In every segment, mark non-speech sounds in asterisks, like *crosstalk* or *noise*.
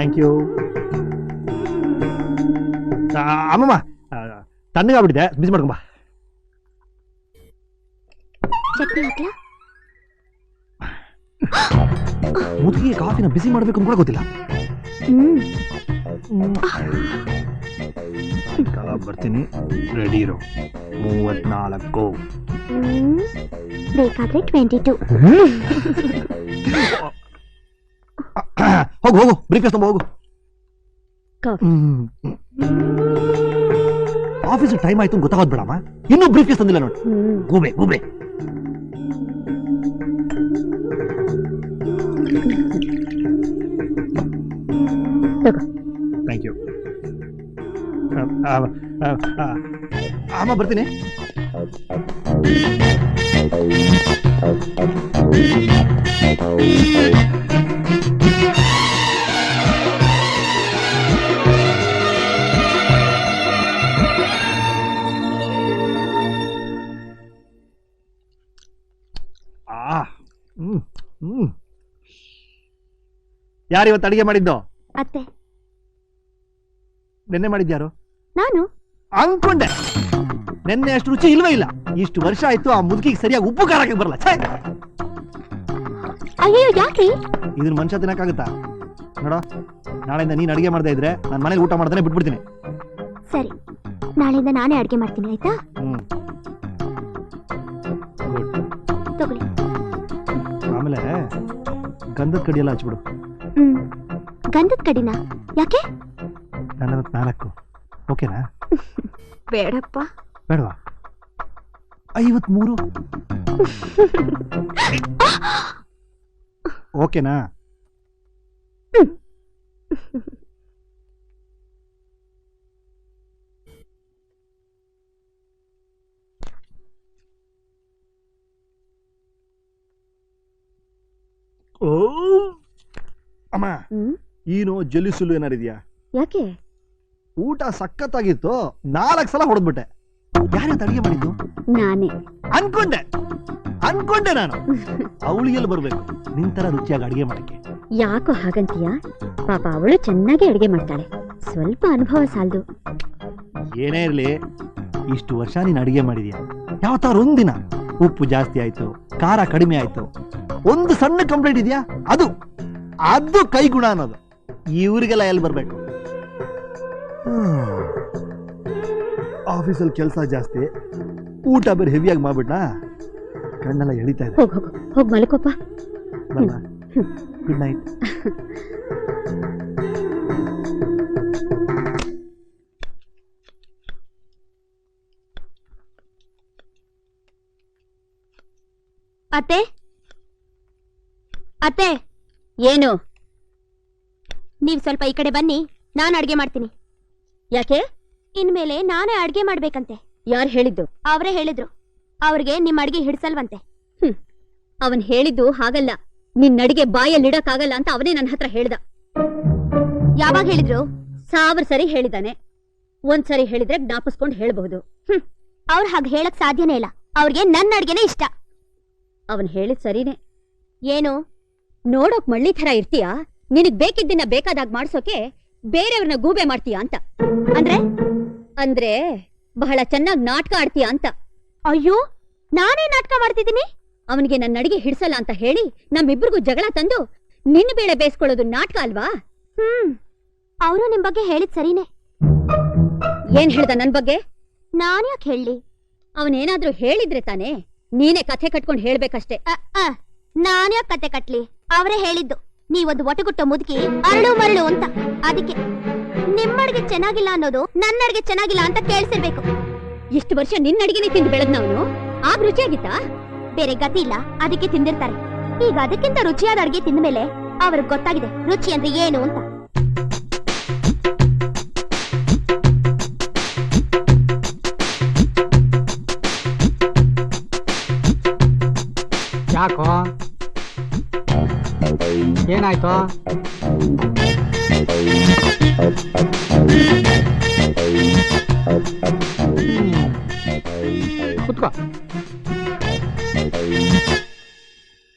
Thank you ಅಮ್ಮಮ್ಮ ತಣ್ಣಗಾಗ್ಬಿಟ್ಟಿದೆ ಬಿಸಿ ಮಾಡ್ಕೊಂಬ ಚಟ್ನಿ ಹಾಕ್ಲಾ? ಮುದುಕಿಗೆ ಕಾಫಿನ ಬಿಸಿ ಮಾಡ್ಬೇಕು ಅಂತ ಕೂಡ ಗೊತ್ತಿಲ್ಲ ಬರ್ತೀನಿ. ರೆಡಿ ಇರೋ. ಮೂವತ್ನಾಲ್ಕು. ಬೇಕಾದ್ರೆ ಟ್ವೆಂಟಿ ಟು *laughs* *coughs* ಹೋಗು ಹೋಗು ಬ್ರೀಫ್ ತುಂಬ ಹೋಗು. ಆಫೀಸ್ ಟೈಮ್ ಆಯ್ತು ಗೊತ್ತಾಗೋದು ಬೇಡಮ್ಮ. ಇನ್ನೂ ಬ್ರೀಫ್ ನೋಡು. ತಂದಿಲ್ಲ ನೋಡಿ ಥ್ಯಾಂಕ್ ಗೂಬೆ ಗೂಬೆ. ಥ್ಯಾಂಕ್ ಯು ಅಮ್ಮ ಬರ್ತೀನಿ. ಯಾರು ಇವತ್ತು ಅಡಿಗೆ ಮಾಡಿದ್ದು? ಅತ್ತೆ. ನೆನ್ನೆ ಮಾಡಿದ್ಯಾರು ನಾನು. ಅನ್ಕೊಂಡೆ ನೆನ್ನೆ ಅಷ್ಟು ರುಚಿ ಇಲ್ವೇ ಇಲ್ಲ. ಇಷ್ಟು ವರ್ಷ ಆಯ್ತು ಆ ಮುದುಕಿಗೆ ಸರಿಯಾಗಿ ಉಪ್ಪು ಖಾರಕ್ಕೆ ಬರಲ್ಲ. ಛೇ! ಅಯ್ಯೋ ಯಾಕೆ? ಇದನ್ನ ಮನುಷ್ಯ ತಿನ್ನಕಾಗುತ್ತಾ ನೋಡೋ ನಾಳೆಯಿಂದ ನೀನ್ ಅಡಿಗೆ ಮಾಡ್ತಾ ಇದ್ರೆ ನಾನು ಮನೇಲಿ ಊಟ ಮಾಡ್ತಾನೆ ಬಿಟ್ಬಿಡ್ತೀನಿ. ಸರಿ. ನಾಳೆಯಿಂದ ನಾನೇ ಅಡಿಗೆ ಮಾಡ್ತೀನಿ ಆಯ್ತಾ? ಹ್ಮ್. ಗುಡ್ ತಗೊಳ್ಳಿ. ಆಮೇಲೆ ಗಂಧದ ಕಡಿಯೆಲ್ಲ ಹಚ್ಬಿಡು. ಗಂಧದ ಕಡಿನ? ಯಾಕೆ? ನನ್ನ ನಾಲ್ಕು. ಓಕೆನಾ? *laughs* ಬೇಡಪ್ಪ. ಬೇಡವಾ? ಐವತ್ಮೂರು? *laughs* ಓಕೆನಾ? *laughs* ಓ! ಅಮ್ಮ. ಹ್ಮ್ ಜಲಿಸಲು ಏನಾರಿದ್ಯಾ? ಯಾಕೆ? ಊಟ ಸಖತ್ತಾಗಿತ್ತು ನಾಲ್ಕು ಸಲ ಹೊಡೆದ್ಬಿಟ್ಟೆ. ಯಾರು ಅಡಿಗೆ ಮಾಡಿದ್ದು? ನಾನೇ. ಅನ್ಕೊಂಡೆ. ಅನ್ಕೊಂಡೆ ನಾನು. *laughs* ಅವಳಿಗೆಲ್ಲಿ ಬರ್ಬೇಕು. ನಿಂತರ ರುಚಿಯಾಗಿ ಅಡಿಗೆ ಮಾಡಕ್ಕೆ. ಯಾಕೋ ಹಾಗಂತೀಯ? ಪಾಪ ಅವಳು ಚೆನ್ನಾಗಿ ಅಡಿಗೆ ಮಾಡ್ತಾಳೆ. ಸ್ವಲ್ಪ ಅನುಭವ ಸಾಲದು. ಏನೇ ಇರಲಿ ಇಷ್ಟು ವರ್ಷ ನೀನು ಅಡಿಗೆ ಮಾಡಿದ್ಯಾ? ಯಾವತ್ತಾರ ಒಂದಿನ? ಉಪ್ಪು ಜಾಸ್ತಿ ಆಯ್ತು ಖಾರ ಕಡಿಮೆ ಆಯ್ತು. ಒಂದು ಸಣ್ಣ ಕಂಪ್ಲೇಂಟ್ ಇದೆಯಾ? ಅದು. ಅದು ಕೈಗುಣ ಅನ್ನೋದು. ಇವ್ರಿಗೆಲ್ಲ ಎಲ್ಲಿ ಬರಬೇಕು? ಆಫೀಸಲ್ಲಿ ಕೆಲಸ ಜಾಸ್ತಿ. ಊಟ ಬೇರೆ ಹೆವಿಯಾಗಿ ಮಾಡ್ಬಿಟ್ಟ ಕಣ್ಣೆಲ್ಲ ಎಳಿತಾ ಇದೆ. ಹೋಗ್ ಹೋಗು ಹೋಗ್ ಮಲ್ಕೋಪ ಬಲ್ಲ ಗುಡ್ ನೈಟ್ ಅತ್ತೆ? ಅತ್ತೆ? ಏನು? ನೀವ್ ಸ್ವಲ್ಪ ಈ ಕಡೆ ಬನ್ನಿ ನಾನು ಅಡ್ಗೆ ಮಾಡ್ತೀನಿ. ಯಾಕೆ? ಇನ್ಮೇಲೆ ನಾನೇ ಅಡ್ಗೆ ಮಾಡ್ಬೇಕಂತೆ. ಯಾರು ಹೇಳಿದ್ದು? ಅವರೇ ಹೇಳಿದ್ರು. ಅವ್ರಿಗೆ ನಿಮ್ ಅಡ್ಗೆ ಹಿಡ್ಸಲ್ವಂತೆ. ಅವನ್ ಹೇಳಿದ್ದು ಹಾಗಲ್ಲ. ನಿನ್ನ ಅಡಿಗೆ ಬಾಯಲ್ಲಿಡಕ್ಕಾಗಲ್ಲ ಅಂತ ಅವನೇ ನನ್ನ ಹತ್ರ ಹೇಳ್ದ. ಯಾವಾಗ ಹೇಳಿದ್ರು? ಸಾವಿರ ಸರಿ ಹೇಳಿದಾನೆ. ಒಂದ್ಸರಿ ಹೇಳಿದ್ರೆ ಜ್ಞಾಪಿಸ್ಕೊಂಡು ಹೇಳ್ಬಹುದು. ಅವ್ರು ಹಾಗೆ ಹೇಳಕ್ ಸಾಧ್ಯನೇ ಇಲ್ಲ. ಅವ್ರಿಗೆ ನನ್ನ ಅಡ್ಗೆನೇ ಇಷ್ಟ. ಅವನ್ ಹೇಳಿದ್ ಸರಿನೇ. ಏನು? ನೋಡೋಕ್ ಮಳ್ಳಿ ಥರ ಇರ್ತೀಯಾ? ನಿನಗ್ ಬೇಕಿದ್ದನ್ನ ಬೇಕಾದಾಗ ಮಾಡ್ಸೋಕೆ ಬೇರೆಯವ್ರನ್ನ ಗೂಬೆ ಮಾಡ್ತೀಯ ಅಂತ. ಅಂದ್ರೆ? ಅಂದ್ರೆ ಬಹಳ ಚೆನ್ನಾಗಿ ನಾಟಕ ಆಡ್ತೀಯ ಅಂತ. ಅಯ್ಯೋ ನಾನೇ ನಾಟಕ ಮಾಡ್ತಿದ್ದೀನಿ? ಅವನಿಗೆ ನನ್ನ ಅಡಿಗೆ ಹಿಡ್ಸಲ್ಲ ಅಂತ ಹೇಳಿ ನಮ್ಮಿಬ್ರಿಗೂ ಜಗಳ ತಂದು ನಿನ್ನ ಬೇಳೆ ಬೇಯಿಸ್ಕೊಳ್ಳೋದು ನಾಟಕ ಅಲ್ವಾ? ಹ್ಮ್ ಅವರು ನಿಮ್ ಬಗ್ಗೆ ಹೇಳಿದ್ ಸರಿನೇ. ಏನ್ ಹೇಳ್ದ ನನ್ ಬಗ್ಗೆ? ನಾನ್ಯಾಕೆ ಹೇಳಿ ಅವನೇನಾದ್ರೂ ಹೇಳಿದ್ರೆ ತಾನೇ ನೀನೇ ಕಥೆ ಕಟ್ಕೊಂಡು ಹೇಳ್ಬೇಕಷ್ಟೇ. ನಾನ್ಯಾಕೆ ಕತೆ ಕಟ್ಲಿ? ಅವರೇ ಹೇಳಿದ್ದು. ನೀವೊಂದು ಒಟಗುಟ್ಟ ಮುದುಕಿ, ಅರಳು ಮರಳು ಅಂತ. ಅದಕ್ಕೆ ನಿಮ್ಮಡಿಗೆ ಚೆನ್ನಾಗಿಲ್ಲ ಅನ್ನೋದು ನನ್ನ ಅಡಿಗೆ ಚೆನ್ನಾಗಿಲ್ಲ ಅಂತ ಕೇಳಿಸಿರ್ಬೇಕು. ಎಷ್ಟು ವರ್ಷ ನಿನ್ನ ಅಡಿಗೆನೆ ತಿಂದು ಬೆಳೆದ್ನವನು? ಆಗ ರುಚಿಯಾಗಿತ್ತಾ? ಬೇರೆ ಗತಿ ಇಲ್ಲ, ಅದಕ್ಕೆ ತಿಂದಿರ್ತಾರೆ. ಈಗ ಅದಕ್ಕಿಂತ ರುಚಿಯಾದ ಅಡಿಗೆ ತಿಂದ ಮೇಲೆ ಅವ್ರಿಗೆ ಗೊತ್ತಾಗಿದೆ ರುಚಿ ಅಂದ್ರೆ ಏನು ಅಂತ. ಯಾಕೋ? ಏನಾಯ್ತು? ಕುತ್ಕೋ.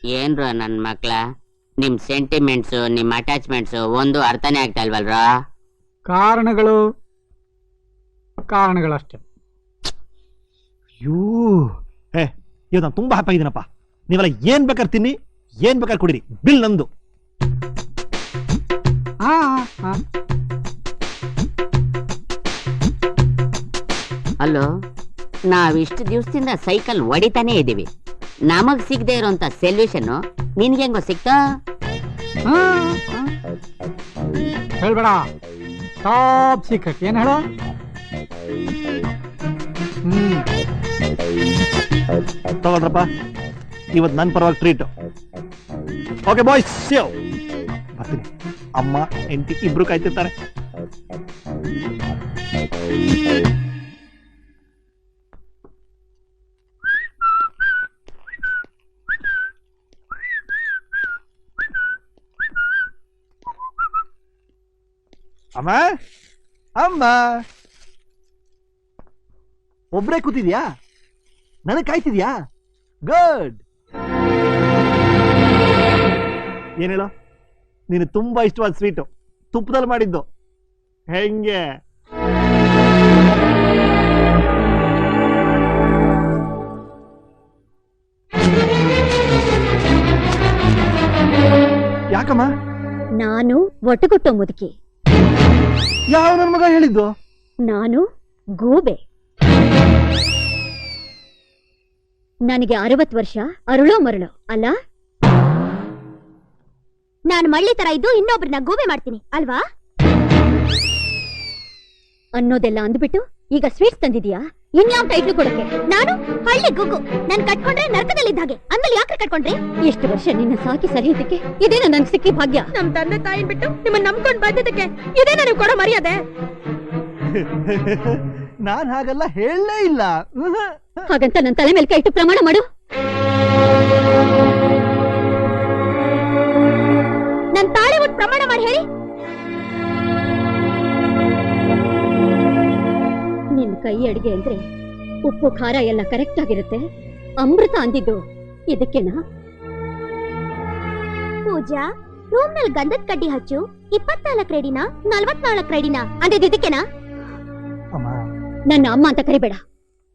ಏನ್ರ ನನ್ ಮಕ್ಳ? ನಿಮ್ ಸೆಂಟಿಮೆಂಟ್ಸ್ ನಿಮ್ ಅಟ್ಯಾಚ್ಮೆಂಟ್ಸ್ ಒಂದು ಅರ್ಥನೇ ಆಗ್ತಾ ಇಲ್ವಲ್ರ? ಕಾರಣಗಳು ಕಾರಣಗಳಷ್ಟೇ. ಯೂ ಏ ಇದು ನಾನು ತುಂಬಾ ಹ್ಯಾಪಿ ಇದ್ದೀನಪ್ಪ ನೀವೆಲ್ಲ ಏನ್ ಬೇಕಾದ್ರೆ ತಿನ್ನಿ ಏನ್ ಬೇಕಾದ್ರೆ ಕುಡೀರಿ. ಬಿಲ್ ನಂದು. ಅಲ್ಲೋ ನಾವಿಷ್ಟು ಇಷ್ಟು ದಿವಸದಿಂದ ಸೈಕಲ್ ಹೊಡಿತಾನೆ ಇದೀವಿ. ನಮಗ್ ಸಿಗದೆ ಇರೋಂತ ಸೊಲ್ಯೂಷನ್ ನಿನ್ಗೆ ಹೆಂಗೋ ಸಿಕ್ತಾ ಹೇಳ್ಬೇಡ. Top secret. ಏನ್ ಹೇಳ? ಹ್ಮ್. ತಗೊಳ್ರಪ್ಪ. ಇವತ್ತು ನನ್ನ ಪರವಾಗಿ ಟ್ರೀಟ್ ಓಕೆ ಬಾಯ್ಸ್ ಸೇವ್ ಅಮ್ಮ ಎಂಟಿ ಇಬ್ರು ಕಾಯ್ತಿರ್ತಾರೆ ಅಮ್ಮ ಅಮ್ಮ ಒಬ್ರೇ ಕೂತಿದ್ಯಾ ನನಗೆ ಕಾಯ್ತಿದ್ಯಾ ಗುಡ್ ಏನ್ ಹೇಳೋ ನೀನು ತುಂಬಾ ಇಷ್ಟವಾದ ಸ್ವೀಟು ತುಪ್ಪದಲ್ಲಿ ಮಾಡಿದ್ದು. ಹೆಂಗೆ? ಯಾಕಮ್ಮ? ನಾನು ಒಟ್ಟುಗುಟ್ಟೋ ಮುದುಕಿ. ಯಾವ ನನ್ನ ಮಗ ಹೇಳಿದ್ದು? ನಾನು ಗೂಬೆ. ನನಗೆ ಅರವತ್ ವರ್ಷ ಅರುಳೋ ಮರಳು ಅಲ್ಲ? ನಾನು ಮಳ್ಳಿ ತರ ಇದ್ದು ಇನ್ನೊಬ್ರನ್ನ ಗೂಬೆ ಮಾಡ್ತೀನಿ ಅಲ್ವಾ? ಅನ್ನೋದೆಲ್ಲ ಅಂದ್ಬಿಟ್ಟು ಈಗ ಸ್ವೀಟ್ಸ್ ತಂದಿದ್ಯಾ ಇನ್ಯಾವ ಟೈಟ್ಲು ಕೊಡಕ್ಕೆ? ನಾನು? ಹಳ್ಳಿ ಗುಗ್ಗು. ನಾನ್ ಕಟ್ಕೊಂಡ್ರೆ ನರ್ಕದಲ್ಲಿದ್ದ ಹಾಗೆ. ಅಂದ್ಮೇಲೆ ಯಾಕೆ ಕಟ್ಕೊಂಡ್ರಿ? ಎಷ್ಟು ವರ್ಷ ನಿನ್ನ ಸಾಕಿ ಸರಿಯೋದಕ್ಕೆ? ಇದೇನ ನನ್ ಸಿಕ್ಕಿ ಭಾಗ್ಯ? ನಮ್ ತಂದೆ ತಾಯಿ ಬಿಟ್ಟು ನಿಮ್ಮನ್ನ ನಂಬ್ಕೊಂಡ್ ಬಂದಿದ್ದಕ್ಕೆ ಇದೇನ ನೀವು ಕೊಡೋ ಮರ್ಯಾದೆ? *laughs* ನಾನ್ ಹಾಗೆಲ್ಲ ಹೇಳಲೇ ಇಲ್ಲ. ಹಾಗಂತ ನನ್ನ ತಲೆ ಮೇಲೆ ಕೈ ಇಟ್ಟು ಪ್ರಮಾಣ ಮಾಡು. ನನ್ ತಾಳಿ ಪ್ರಮಾಣ ಮಾಡಿ ಹೇಳಿ. ನಿನ್ ಕೈ ಅಡಿಗೆ ಅಂದ್ರೆ ಉಪ್ಪು ಖಾರ ಎಲ್ಲ ಕರೆಕ್ಟ್ ಆಗಿರುತ್ತೆ. ಅಮೃತ ಅಂದಿದ್ದು. ಇದಕ್ಕೆನಾ? ಪೂಜಾ ರೂಮ್ನಲ್ಲಿ ಗಂಧದ ಕಡ್ಡಿ ಹಚ್ಚು. ಇಪ್ಪತ್ನಾಲ್ಕು ರೆಡಿನ? ನಲ್ವತ್ನಾಲ್ಕು ರೆಡಿನ? ಅಂದಿದ್ದು ಇದಕ್ಕೆನಾ? ನನ್ನ ಅಮ್ಮ ಅಂತ ಕರಿಬೇಡ.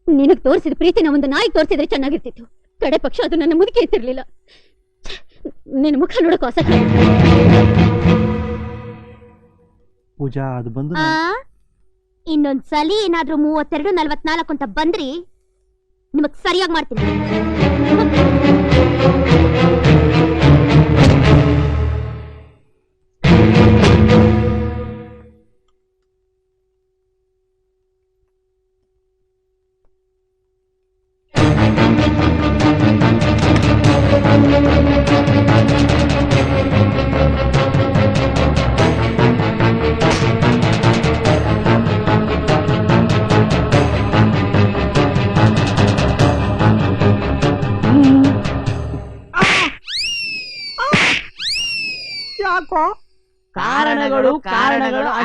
ನಿನಗ್ ತೋರಿಸಿದ ಪ್ರೀತಿನ ಒಂದು ನಾಯಿ ತೋರಿಸಿದ್ರೆ ಚೆನ್ನಾಗಿರ್ತಿತ್ತು. ಕಡೆ ಪಕ್ಷ ಅದು ನನ್ನ ಮುದುಕಿ ಎತ್ತಿರ್ಲಿಲ್ಲ. ಛೆ, ನಿನ್ನ ಮುಖ ನೋಡಕ್ ಹೊಸ ಪೂಜಾ ಅದು ಬಂದು ಆ? ಇನ್ನೊಂದ್ ಸಲಿ ಏನಾದ್ರೂ ಮೂವತ್ತೆರಡು ನಲ್ವತ್ನಾಲ್ಕು ಅಂತ ಬಂದ್ರಿ ನಿಮಗ್ ಸರಿಯಾಗಿ ಮಾಡ್ತೀನಿ.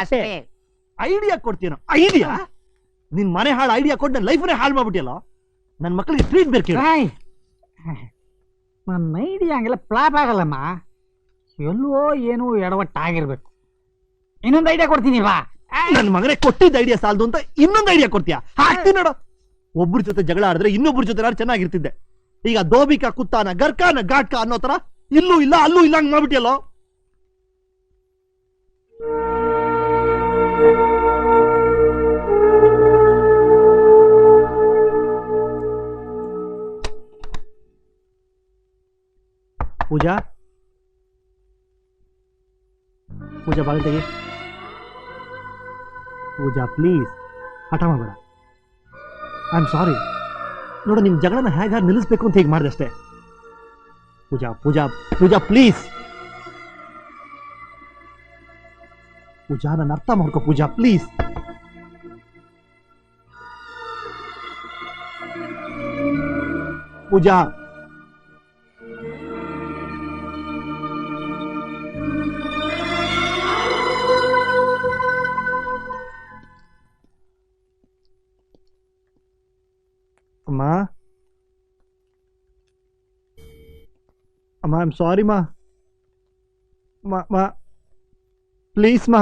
ಅಷ್ಟೇ. ಐಡಿಯಾ ಕೊಡ್ತೀನ? ಐಡಿಯಾ ನಿನ್ ಮನೆ ಹಾಳು ಐಡಿಯಾ ಕೊಟ್ಟು ನನ್ನ ಲೈಫ್ನೇ ಹಾಳು ಮಾಡ್ಬಿಟ್ಟಿಯಲ್ಲ? ನನ್ನ ಮಕ್ಕಳಿಗೆ ಟ್ರೀಟ್ ಬೇಕು ನನ್ನ ಐಡಿಯಾ ಹಂಗೆಲ್ಲ ಫ್ಲಾಪ್ ಆಗಲ್ಲಮ್ಮ. ಎಲ್ಲೋ ಏನೋ ಎಡವಟ್ಟಾಗಿರ್ಬೇಕು. ಇನ್ನೊಂದು ಐಡಿಯಾ ಕೊಡ್ತೀನಿ ಬಾ ನನ್ನ ಮಗನೇ ಕೊಟ್ಟಿದ್ದ ಐಡಿಯಾ ಸಾಲದು ಅಂತ ಇನ್ನೊಂದು ಐಡಿಯಾ ಕೊಡ್ತೀಯಾ? ಹಾಕ್ತೀನಿ ನೋಡು ಒಬ್ಬರ ಜೊತೆ ಜಗಳ ಆಡಿದ್ರೆ ಇನ್ನೊಬ್ಬರ ಜೊತೆ ನಾನು ಚೆನ್ನಾಗಿರ್ತಿದ್ದೆ. ಈಗ ದೋಬಿಕ ಕುತ್ತಾನ ಗರ್ಕಾನ ಘಾಟ್ಕ ಅನ್ನೋ ತರ ಇಲ್ಲೂ ಇಲ್ಲ ಅಲ್ಲೂ ಇಲ್ಲ ಹಂಗೆ ಮಾಡ್ಬಿಟ್ಟಿಯಲ್ಲೋ? ಪೂಜಾ ಪೂಜಾ ಬಾಗಿಲು ತೆಗಿ ಪೂಜಾ ಪ್ಲೀಸ್ ಹಠ ಮಾಡಬೇಡ ಐ ಆಮ್ ಸಾರಿ ನೋಡು ನಿಮ್ ಜಗಳನ ಹೇಗೆ ನಿಲ್ಲಿಸ್ಬೇಕು ಅಂತ ಹೇಗೆ ಮಾಡಿದೆ ಅಷ್ಟೇ ಪೂಜಾ ಪೂಜಾ ಪೂಜಾ ಪ್ಲೀಸ್ ಪೂಜಾ ನನ್ನ ಅರ್ಥ ಮಾಡ್ಕೋ ಪೂಜಾ ಪ್ಲೀಸ್ ಪೂಜಾ ಅಮ್ಮ ಅಮ್ಮ ಐ ಆಮ್ ಸಾರಿ ಮಾ ಮಾ ಮಾ ಪ್ಲೀಸ್ ಮಾ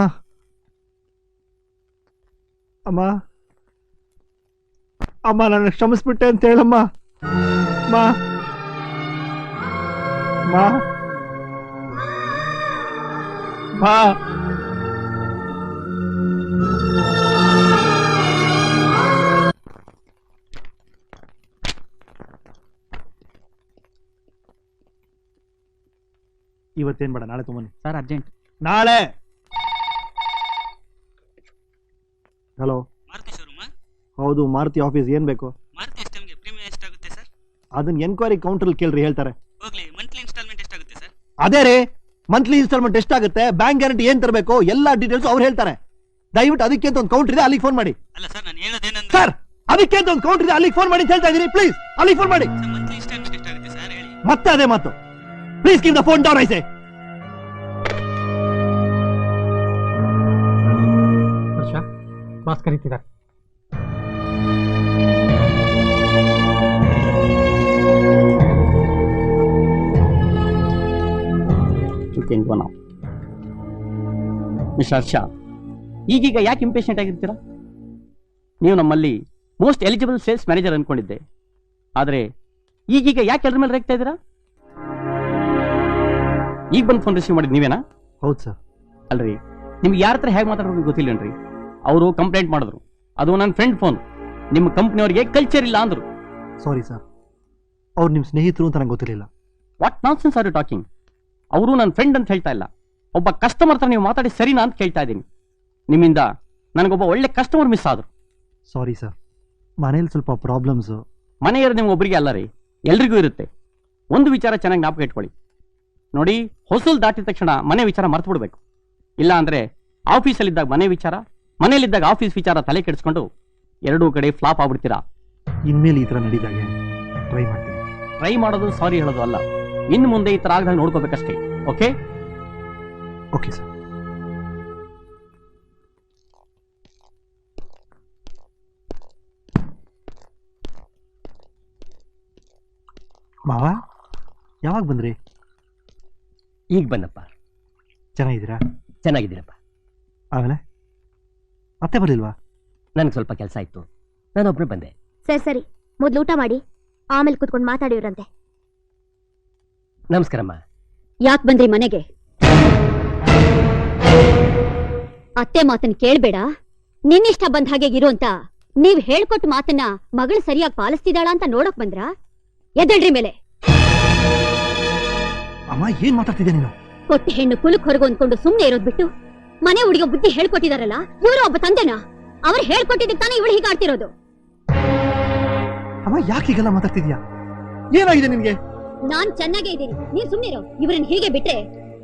ಅಮ್ಮ ಅಮ್ಮ ನನ್ನ ಕ್ಷಮಿಸ್ಬಿಟ್ಟೆ ಅಂತ ಹೇಳಮ್ಮ ಮಾ ಇವತ್ತೇನ್ ಬೇಡ ನಾಳೆ ತೊಗೊಂಬನ್ನಿ. Sir urgent. ನಾಳೆ! ಹಲೋ? ಮಾರುತಿ ಶೋರೂಮ್ ಹೌದು ಮಾರುತಿ ಆಫೀಸ್ ಏನ್ ಬೇಕು? ಮಾರುತಿ ಎಸ್ಟಮ್ಗೆ ಪ್ರೀಮಿಯಂ ಎಷ್ಟಾಗುತ್ತೆ ಸರ್? ಅದನ್ನ ಎನ್ಕ್ವೈರಿ ಕೌಂಟರ್ ಕೇಳ್ರಿ ಹೇಳ್ತಾರೆ. ಹೋಗ್ಲಿ ಮಂತ್ಲಿ ಇನ್ಸ್ಟಾಲ್ಮೆಂಟ್ ಎಷ್ಟಾಗುತ್ತೆ ಸರ್? ಅದೇ ರೀ ಮಂತ್ಲಿ ಇನ್ಸ್ಟಾಲ್ಮೆಂಟ್ ಎಷ್ಟಾಗುತ್ತೆ ಬ್ಯಾಂಕ್ ಗ್ಯಾರಂಟಿ ಏನ್ ತರಬೇಕು? ಎಲ್ಲಾ ಡೀಟೇಲ್ಸ್ ಅವ್ರು ಹೇಳ್ತಾರೆ. ದಯವಿಟ್ಟು ಅದಕ್ಕೆ ಅಂತ ಒಂದು ಕೌಂಟರ್ ಇದೆ ಅಲ್ಲಿಗೆ ಫೋನ್ ಮಾಡಿ. ಅಲ್ಲ ಸರ್ ನಾನು ಹೇಳೋದೇನಂದ್ರೆ ಸರ್ ಅದಕ್ಕೆ ಅಂತ ಒಂದು ಕೌಂಟರ್ ಇದೆ ಅಲ್ಲಿಗೆ ಫೋನ್ ಮಾಡಿ ಅಂತ ಹೇಳ್ತಾ ಇದೀನಿ ಪ್ಲೀಸ್ ಅಲ್ಲಿಗೆ ಫೋನ್ ಮಾಡಿ. ಮಂತ್ಲಿ ಇನ್ಸ್ಟಾಲ್ಮೆಂಟ್ ಎಷ್ಟಾಗುತ್ತೆ ಸರ್ ಹೇಳಿ. ಮತ್ತೆ ಅದೇ ಮಾತು. Please ಕಿಂದ phone phone down, Harsha boss ಕರೀತಿದ್ದಾರೆ you can go ನಾವು ಮಿಸ್ಟರ್ ಹರ್ಷ ಈಗೀಗ ಯಾಕೆ ಇಂಪೇಷೆಂಟ್ ಆಗಿರ್ತೀರಾ? ನೀವು ನಮ್ಮಲ್ಲಿ ಮೋಸ್ಟ್ ಎಲಿಜಿಬಲ್ ಸೇಲ್ಸ್ ಮ್ಯಾನೇಜರ್ ಅನ್ಕೊಂಡಿದ್ದೆ. ಆದರೆ ಈಗೀಗ ಯಾಕೆ ಎಲ್ಲರ ಮೇಲೆ ರೇಗ್ತಾ ಇದ್ದೀರಾ? ಈಗ ಬಂದು ಫೋನ್ ರಿಸೀವ್ ಮಾಡಿದ್ ನೀವೇನಾ? ಹೌದು ಸರ್. ಅಲ್ರಿ. ನಿಮ್ಗೆ ಯಾರ ಹತ್ರ ಹೇಗೆ ಮಾತಾಡೋದು ಗೊತ್ತಿಲ್ಲೇನ್ರಿ? ಅವರು ಕಂಪ್ಲೇಂಟ್ ಮಾಡಿದ್ರು. ಅದು ನನ್ನ ಫ್ರೆಂಡ್ ಫೋನ್ ನಿಮ್ಮ ಕಂಪ್ನಿಯವರಿಗೆ ಕಲ್ಚರ್ ಇಲ್ಲ ಅಂದ್ರು. ಸಾರಿ ಸರ್ ಅವ್ರು ನಿಮ್ಮ ಸ್ನೇಹಿತರು ಅಂತ ನಂಗೆ ಗೊತ್ತಿರಲಿಲ್ಲ. What nonsense are you talking ಅವರು ನನ್ನ ಫ್ರೆಂಡ್ ಅಂತ ಹೇಳ್ತಾ ಇಲ್ಲ. ಒಬ್ಬ ಕಸ್ಟಮರ್ ಹತ್ರ ನೀವು ಮಾತಾಡಿ ಸರಿನಾ ಅಂತ ಕೇಳ್ತಾ ಇದ್ದೀನಿ ನಿಮ್ಮಿಂದ ನನಗೊಬ್ಬ ಒಳ್ಳೆ ಕಸ್ಟಮರ್ ಮಿಸ್ ಆದ್ರು. ಸಾರಿ ಸರ್ ಮನೇಲಿ ಸ್ವಲ್ಪ ಪ್ರಾಬ್ಲಮ್ಸು ಮನೆಯವರು ನಿಮ್ಗೆ ಒಬ್ಬರಿಗೆ ಅಲ್ಲ ರೀ. ಎಲ್ರಿಗೂ ಇರುತ್ತೆ. ಒಂದು ವಿಚಾರ ಚೆನ್ನಾಗಿ ಜ್ಞಾಪಕ ಇಟ್ಕೊಳ್ಳಿ. ನೋಡಿ ಹೊಸಲು ದಾಟಿದ ತಕ್ಷಣ ಮನೆ ವಿಚಾರ ಮರ್ತು ಬಿಡಬೇಕು. ಇಲ್ಲ ಅಂದ್ರೆ ಆಫೀಸಲ್ಲಿದ್ದಾಗ ಮನೆ ವಿಚಾರ ಮನೆಯಲ್ಲಿದ್ದಾಗ ಆಫೀಸ್ ವಿಚಾರ ತಲೆ ಕೆಡಿಸ್ಕೊಂಡು ಎರಡೂ ಕಡೆ ಫ್ಲಾಪ್ ಆಗ್ಬಿಡ್ತೀರಾ? ಇನ್ಮೇಲೆ ಈ ತರ ನಡೀದಾಗೆ ಟ್ರೈ ಮಾಡ್ತೀನಿ. ಟ್ರೈ ಮಾಡೋದು ಸಾರಿ ಹೇಳೋದು ಅಲ್ಲ. ಇನ್ನು ಮುಂದೆ ಈ ತರ ಆಗದಾಗ ನೋಡ್ಕೋಬೇಕಷ್ಟೇ ಓಕೆ? Okay sir. ಮಾವ ಯಾವಾಗ ಬಂದ್ರಿ? ಈಗ ಬನ್ನಪ್ಪ. ಚೆನ್ನಾಗಿದ್ದೀರಾ? ಚೆನ್ನಾಗಿದ್ದೀರಪ್ಪ ಆಮೇಲೆ? ಮತ್ತೆ ಬರಲಿಲ್ವಾ? ನನಗೆ ಸ್ವಲ್ಪ ಕೆಲಸ ಇತ್ತು ನಾನೊಬ್ಬನೇ ಬಂದೆ. ಸರಿ ಸರಿ. ಮೊದ್ಲು ಊಟ ಮಾಡಿ. ಆಮೇಲೆ ಕೂತ್ಕೊಂಡು ಮಾತಾಡಿವ್ರಂತೆ. ನಮಸ್ಕಾರಮ್ಮ. ಯಾಕೆ ಬಂದ್ರಿ ಮನೆಗೆ? ಅತ್ತೆ ಮಾತನ್ನ ಕೇಳ್ಬೇಡ. ನಿನ್ನಿಷ್ಟ ಬಂದ ಹಾಗೆ ಇರು ಅಂತ ನೀವ್ ಹೇಳ್ಕೊಟ್ ಮಾತನ್ನ ಮಗಳು ಸರಿಯಾಗಿ ಪಾಲಿಸ್ತಿದ್ದಾಳ ಅಂತ ನೋಡಕ್ ಬಂದ್ರ? ಎದ್ದೇಳ್ರಿ ಮೇಲೆ. ಅಮ್ಮ ಏನ್ ಮಾತಾಡ್ತಿದ್ದೆ ನೀನು? ಕೊಟ್ಟ ಹೆಣ್ಣು ಕುಲಕ್ ಹೊರಗು ಅಂದ್ಕೊಂಡು ಸುಮ್ನೆ ಇರೋದ್ ಬಿಟ್ಟು ಮನೆ ಹುಡುಗ ಬುದ್ಧಿ ಹೇಳ್ಕೊಟ್ಟಿದಾರಲ್ಲ ಇವರು ಒಬ್ಬ ತಂದೆನಾ? ಅವ್ರು ಹೇಳ್ಕೊಟ್ಟಿದ್ದಕ್ಕೆ ತಾನೇ ಇವಳು ಹೀಗಾಡ್ತಿರೋದು ಅಮ್ಮ ಯಾಕೆ ಹೀಗೆಲ್ಲ ಮಾತಾಡ್ತಿದ್ಯಾ? ಏನಾಗಿದೆ ನಿನ್ಗೆ? ನಾನ್ ಚೆನ್ನಾಗೇ ಇದ್ದೀನಿ. ನೀನ್ ಸುಮ್ನಿರೋ ಇವ್ರನ್ನ ಹೀಗೆ ಬಿಟ್ರೆ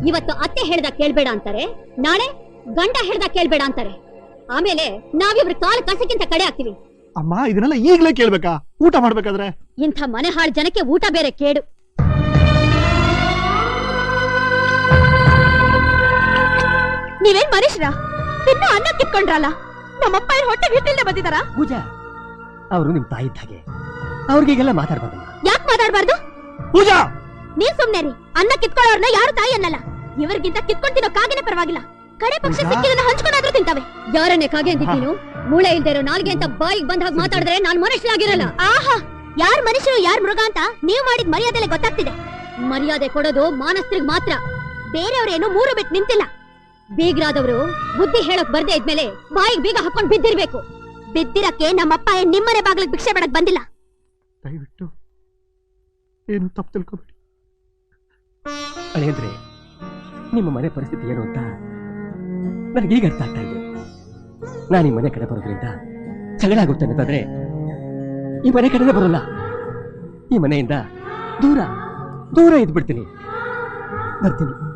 ಇವತ್ತು ಅತ್ತೆ ಹೇಳ್ದ ಕೇಳ್ಬೇಡ ಅಂತಾರೆ ನಾಳೆ ಗಂಡ ಹೇಳ್ದ ಕೇಳ್ಬೇಡ ಅಂತಾರೆ. ಆಮೇಲೆ ನಾವಿವ್ರ ಕಾಲ ಕಸಕ್ಕಿಂತ ಕಡೆ ಹಾಕ್ತೀವಿ. ಅಮ್ಮ ಇದನ್ನೆಲ್ಲ ಈಗ್ಲೇ ಕೇಳ್ಬೇಕಾ? ಊಟ ಮಾಡ್ಬೇಕಾದ್ರೆ? ಇಂಥ ಮನೆ ಹಾಳು ಜನಕ್ಕೆ ಊಟ ಬೇರೆ ಕೇಡು. ನೀವೇನ್ ಮನುಷ್ಯರ ತಿನ್ನ ಅನ್ನ ಕಿತ್ಕೊಂಡ್ರಲ್ಲ? ನಮ್ಮಪ್ಪ ಏನ್ ಹೊಟ್ಟೆ ಬಿಟ್ಟಿಲ್ಲ ಬಂದಿದಾರ ಪೂಜಾ ಅವರು ನಿಮ್ ತಾಯಿ ಇದ್ದಾಗೆ ಅವ್ರಿಗೆಲ್ಲ ಮಾತಾಡ್ಬಾರ್ದಮ್ಮ ಯಾಕೆ ಮಾತಾಡ್ಬಾರ್ದು? ಪೂಜಾ! ನೀವ್ ಸುಮ್ನೆ ರೀ ಅನ್ನ ಕಿತ್ಕೊಳ್ಳೋರ್ನ ಯಾರು ತಾಯಿ ಅನ್ನಲ್ಲ. ಇವ್ರಿಗಿಂತ ಕಿತ್ಕೊಂಡ್ ತಿನ್ನೋ ಕಾಗೆನೆ ಪರವಾಗಿಲ್ಲ. ಕಡೆ ಪಕ್ಷ ಪೂಜಾ? ಸಿಕ್ಕಿದನ್ನ ಹಂಚ್ಕೊಂಡಾದ್ರೂ ತಿಂತಾವೆ. ಯಾರನ್ನೇ ಕಾಗೆ ಅಂತಿದ್ದೀನು ಮೂಳೆ ಇಲ್ದೇ ಇರೋ ನಾಲ್ಗೆ ಅಂತ ಬಾಯಿಗೆ ಬಂದಾಗ ಮಾತಾಡಿದ್ರೆ ನಾನ್ ಮನುಷ್ಯನಾಗಿರಲ್ಲ ಆಹಾ! ಯಾರ್ ಮನುಷ್ಯರು ಯಾರ್ ಮೃಗ ಅಂತ ನೀವ್ ಮಾಡಿದ ಮರ್ಯಾದೆಲೆ ಗೊತ್ತಾಗ್ತಿದೆ. ಮರ್ಯಾದೆ ಕೊಡೋದು ಮಾನಸ್ತ್ರಿಗ್ ಮಾತ್ರ. ಬೇರೆಯವ್ರೇನು ಮೂರು ಬಿಟ್ಟು ನಿಂತಿಲ್ಲ. ಬೀಗ್ರಾದವರು ಬುದ್ಧಿ ಹೇಳಕ್ ಬರ್ದೇ ಇದ್ಮೇಲೆ ಬಾಯಿಗೆ ಬೀಗ ಹಾಕೊಂಡು ಬಿದ್ದಿರ್ಬೇಕು. ಬಿದ್ದಿರಕ್ಕೆ ನಮ್ಮಪ್ಪ ಏನ್ ನಿಮ್ಮನೆ ಬಾಗ್ಲಿಗೆ ಭಿಕ್ಷೆ ಬೇಡಕ್ ಬಂದಿಲ್ಲ. ದಯವಿಟ್ಟು ಏನು ತಪ್ಪು ತಿಳ್ಕೊಬೇಡಿ. ಅಳಿಯಂದ್ರೆ, ನಿಮ್ಮ ಮನೆ ಪರಿಸ್ಥಿತಿ ಏನು ಅಂತ ನನಗೀಗ ಅರ್ಥ ಆಗ್ತಾ ಇದೆ. ನಾನು ಈ ಮನೆ ಕಡೆ ಬರೋದ್ರಿಂದ ಜಗಳ ಆಗುತ್ತೆ ಅಂತಂದ್ರೆ ಈ ಮನೆ ಕಡೆ ಬರೋಲ್ಲ. ಈ ಮನೆಯಿಂದ ದೂರ ದೂರ ಇದ್ಬಿಡ್ತೀನಿ. ಬರ್ತೀನಿ.